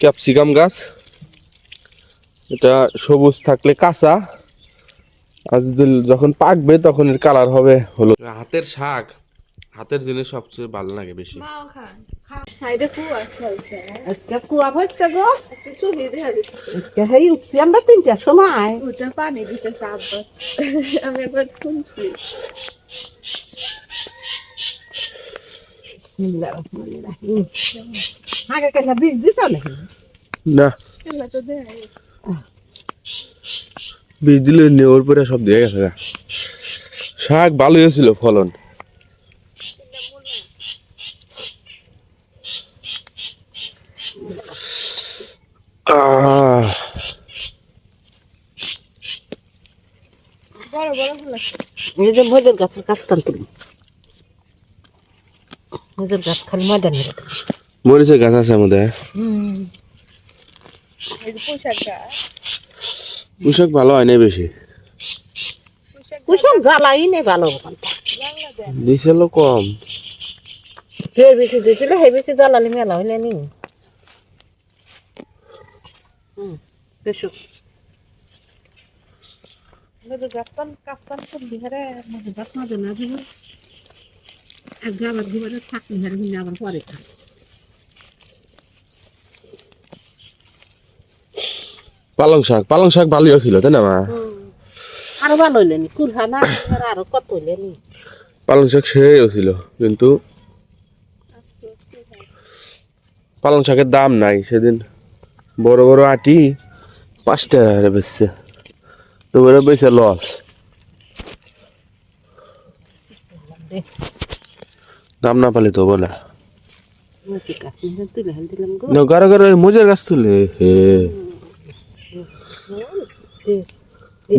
Capsicum গাছ। এটা সবুজ থাকলে কাঁচা। আর যদি যখন পাকবে তখন এর কালার হবে হলো হাতের শাক হাতের জিনিস সবচেয়ে ভালো লাগে বেশি। আচ্ছা আমরা তিনটার সময়। ওটা পানি দিতে আমি একবার শুনছি বিসমিল্লাহির রহমানির রহিম। আগে কেন বীজ দিছ নাকি বীজ দিলে নেওয়ার পরে সব দিয়ে গেছে শাক ভালো হয়েছিল ফলন। এই যে ভোজের গাছের কাছ টানতুম ভোজের গাছ খালি ময়দানের মরিচের গাছ আছে আমাদের। পোশাক ভালো হয় না বেশি। পোশাক কুসুম জ্বালাই নেই ভালো দিছিল কম। যে বেশি দিয়েছিল হে বেশি জ্বালালি মেলা হইলে নি। হুম বেশ ভোজের গাছ টান খুব বিহারে ভোজের গাছ না দিব আগে আবার হারে আবার পরে পালং শাক পালং শাক ভালো ছিল তাই না মা? আরও ভালো হইলেনি কুরহা না আরও কত হইলেনি পালং শাক সেই ছিল কিন্তু পালং শাকের দাম নাই সেদিন। বড় বড় আটি পাঁচ টাকা করে বেচছে। তো বেচে লস দাম না পালে তো বলা। গারো গারো মজার গাছ তুলে হে।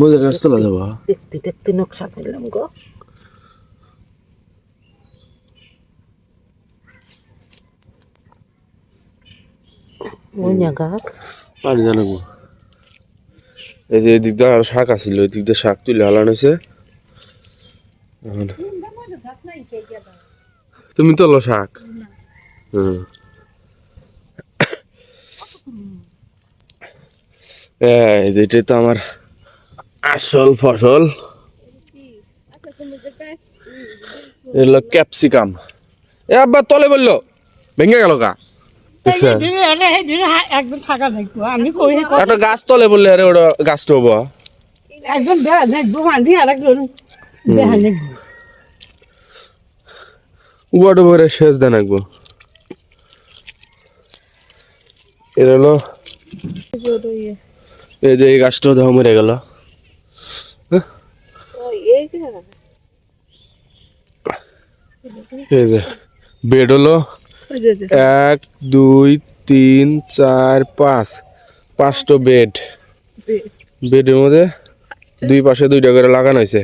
মজার গাছ তোলা যাব। দেখতে দেখতে নকশা করলাম গো। পানি জানাব এই যে এদিক দিয়ে শাক আছিল ওই দিক দিয়ে শাক তুলে হালান হয়েছে। তুমি তোলো শাক। এটাই তো আমার আসল ফসল। এগুলো ক্যাপসিকাম। এ আব্বা তলে বলল ভেঙে গেল গা। একটা গাছ তলে বললে আরে ওটা গাছটা হব একদম বেড়া দেখব মাঝি আর একজন দেখা দেখব উবাটো ভরে শেষ দেন একবো এর হলো এই যে এই গাছটাও দেহ মরে গেল। এই যে বেড হলো এক, দুই, তিন, চার, পাঁচ। পাঁচটা বেড। বেডের মধ্যে দুই পাশে দুইটা করে লাগানো হয়েছে।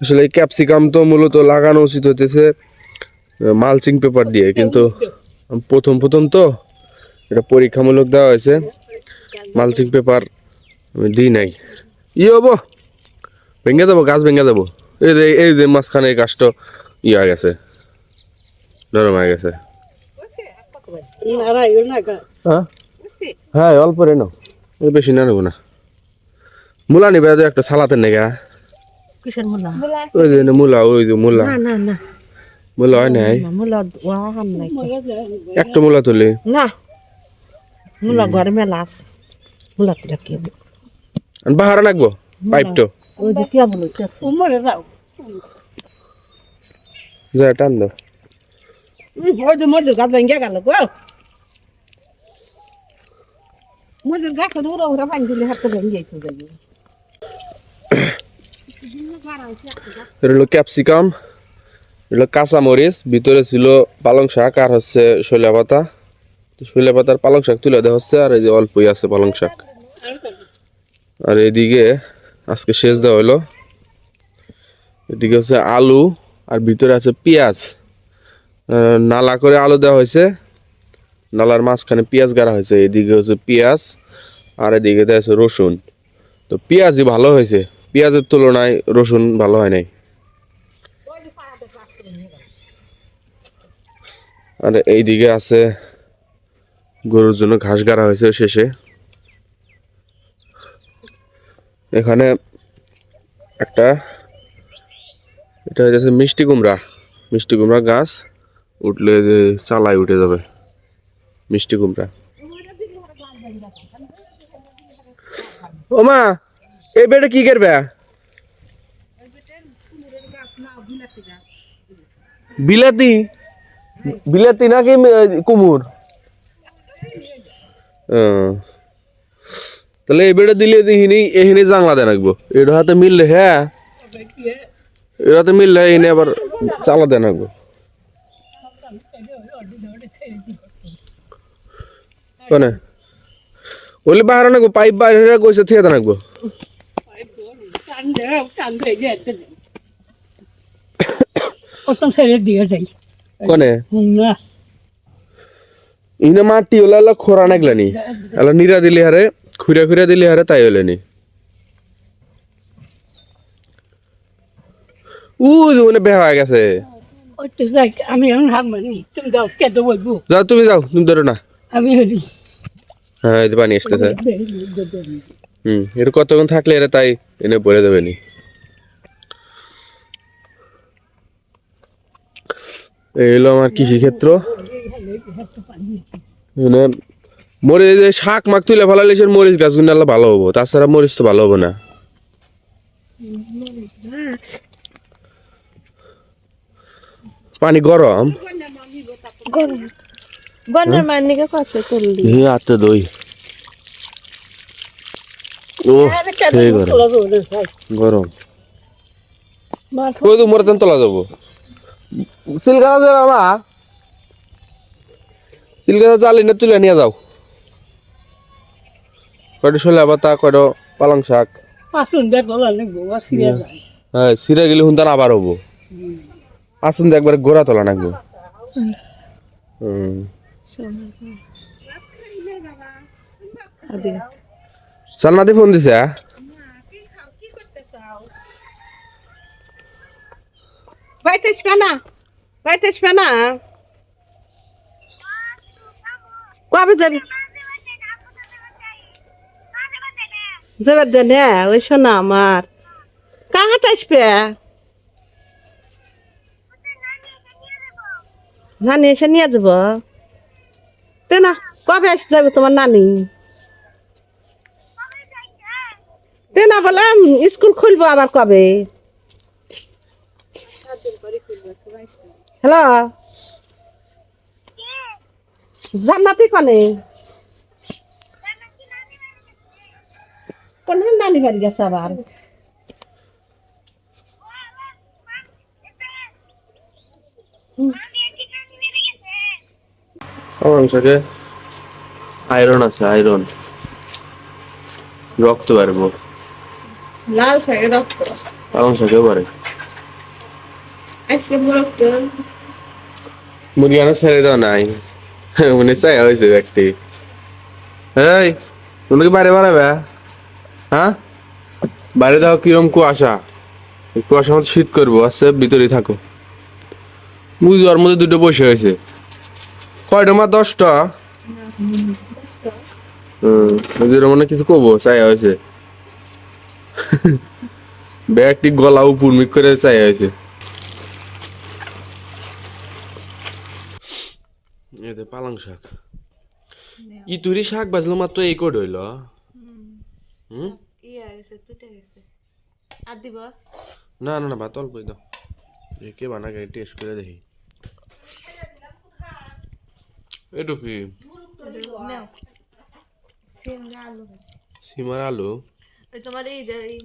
আসলে ক্যাপসিকাম তো মূলত লাগানো উচিত হতেছে মালচিং পেপার দিয়ে কিন্তু প্রথম প্রথম তো এটা পরীক্ষামূলক দেওয়া হয়েছে। মালচিং পেপার আমি দিই নাই। ই হব ভেঙে দেবো গাছ ভেঙে দেবো। এই যে এই যে মাঝখানে এই গাছটা ইয়ে হয়ে গেছে নরম হয়ে গেছে। হ্যাঁ? হ্যাঁ অল্প রে নাও বেশি না নেব না। মূলা নিবে একটা সালাতের নেগা। ওই যে মূলা ওই যে মূলা। না না না। মূলা হয় নাই মুলা ওয়াহাম নাই একটা মূলা তুলি না মুলা ঘরে মেলা আছে মুলা তুলা কি হবে? বাহারা নাকবো পাইপটো ওই যে কি বলো মরে যাও যা টান দাও ওই যে মজুর গাছ ভেঙে গেল গো মজুর গাছ ওরা ওরা ভাঙ দিলে হাতে ভেঙে যাইতে যাবে এটা হলো ক্যাপসিকাম এটা কাঁচা মরিচ, ভিতরে ছিল পালং শাক আর হচ্ছে শৈলা পাতা। তো শৈলা পাতার পালং শাক তুলে দেওয়া হচ্ছে আর এই যে অল্পই আছে পালং শাক। আর এদিকে আজকে শেষ দেওয়া হলো। এদিকে হচ্ছে আলু আর ভিতরে আছে পেঁয়াজ। নালা করে আলু দেওয়া হয়েছে। নালার মাঝখানে পেঁয়াজ গাড়া হয়েছে, এদিকে হচ্ছে পেঁয়াজ আর এদিকে দেওয়া আছে রসুন। তো পেঁয়াজই ভালো হয়েছে। পেঁয়াজের তুলনায় রসুন ভালো হয় নাই। আর এইদিকে আছে গরুর জন্য ঘাস গাড়া হয়েছে শেষে। এখানে একটা এটা হচ্ছে মিষ্টি কুমড়া। মিষ্টি কুমড়া গাছ উঠলে যে চালায় উঠে যাবে। মিষ্টি কুমড়া। ও মা, এই বেটা কি করবে? বিলাতি? বিলাতি নাকি কুমুর। তাহলে এই বেটা দিলে দিহিনি এহিনি জাংলা দেন রাখব। এটা হাতে মিললে হ্যাঁ? এটা হাতে মিললে এনে আবার চালা দেন রাখব। কোনে ওলে বাইরে নাকবো পাইপ বাইরে কইছে থিয়ে রাখব দিয়ে দে ওতম ছেড়ে দিয়ে যাই। কোনে? ইনে মাটি ওলা এলা খোরা নাগলানি এলা নিরা দিলি হারে খুঁড়া খুঁড়া দিলি হারে তাই হলেনি উ মানে বেহা হয়ে গেছে। আমি এখন হাত মানি তুমি যাও কেটে বলব যাও তুমি যাও তুমি ধরো না। আমি হলি। হ্যাঁ এই পানি আসতেছে। হুম এটা কতক্ষণ থাকলে এরা তাই এনে বলে দেবে এই হলো আমার কৃষি ক্ষেত্র মানে মরিচ যে শাক মাক তুলে ফেলালে সে মরিচ গাছগুলো আল্লাহ ভালো হব। তাছাড়া মরিচ তো ভালো হব না। পানি গরম। গরম বন্যার মানিকে কত তুললি ই আটটা দই। ও সেই গরম। গরম কই তো মরে তোলা যাব? সিলকাতা যাবে বাবা সিলকাতা চালি না তুলে নিয়ে যাও। কয়টা শোলা পাতা কয়টা পালং শাক। হ্যাঁ। সিরে গেলে হুন্দান আবার হব। আসুন তো একবার গোড়া তোলা নাকবো। সালনাতে ফোন দিছে আ? বাড়িতে আসবে না বাড়িতে আসবে না কবে যাবি যাবে দেন হ্যাঁ ওই শোনা আমার কাহাতে আসবে নানি এসে নিয়ে যাব তে না কবে এসে যাবে তোমার নানি তে না বললাম স্কুল খুলবো আবার কবে হ্যালো? জান্নাতি কনে? কোন নানি বাড়ি গেছে আবার? শাকে আয়রন আছে আয়রন রক্ত পারব লাল শাকের রক্ত। পালং শাকেও পারে আজকে রক্ত মুরগি ছেড়ে দেওয়া নাই। মানে চাই হয়েছে একটি এই, তুমি কি বাইরে বাড়াবে হ্যাঁ? বাইরে দেখো কিরম কুয়াশা। কুয়াশার মধ্যে শীত করব আচ্ছা ভিতরে থাকো। মুরগি ওর মধ্যে দুটো বসে হয়েছে। কয়টা মা? দশটা। হুম মনে কিছু কবো চাই হয়েছে। ব্যাগটি গলা উপর মিক করে চাই হয়েছে। এতে পালং শাক ইতুরি শাক বাজলো মাত্র এই কোড হইল আর দিব না না না ভাত অল্পই দাও একে বানা গাড়ি টেস্ট করে দেখি এটু কি সিমার আলু তোমার এই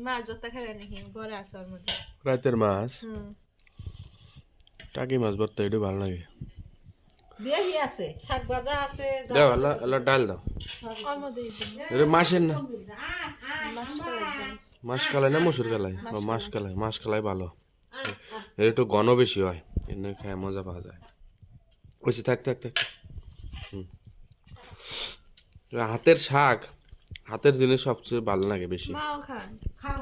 মাছ ভর্তা খাবে নাকি বড় আছে ওর মধ্যে রাতের মাছ হুম টাকি মাছ ভর্তা এটা ভালো লাগে বিয়ে আছে শাক ভাজা আছে দাও আল্লাহ আল্লাহ ডাল দাও। এটা মাছের না? মাছ করে কালাই না মসুর কালাই? ও, মাছ কালাই। মাছ কালাই ভালো। এর একটু ঘন বেশি হয় এর খায় মজা পাওয়া যায়। ওইসে থাক থাক থাক। হাতের শাক হাতের জিনিস সবচেয়ে ভালো লাগে বেশি। খাও।